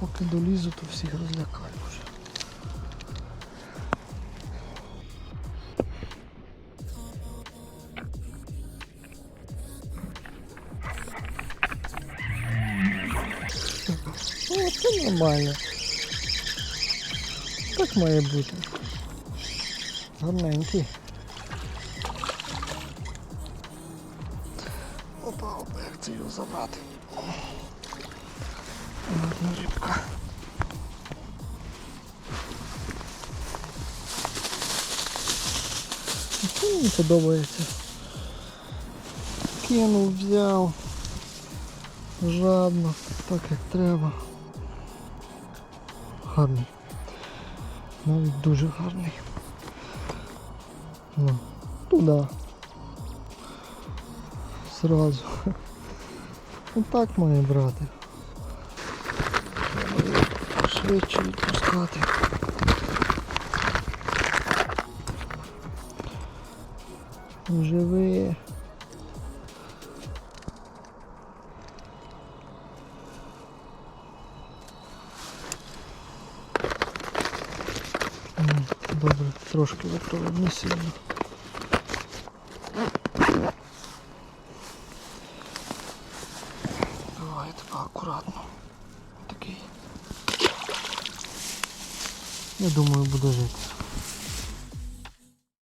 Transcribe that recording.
поки долізу, то всіх розлякаю вже. О, це нормально. Так має бути. Гарненький. Опа, опа, як це його забрати. Гарна рибка. Це мені подобається. Кинув, взяв. Жадно, так як треба. Гарний. Навіть дуже гарний. Ну, туди. Сразу. Отак має брати. Швидше відпускати. Живи. Добре, трошки викрили, не сильно. Давай так акуратно. Такий. Я думаю, буду жити.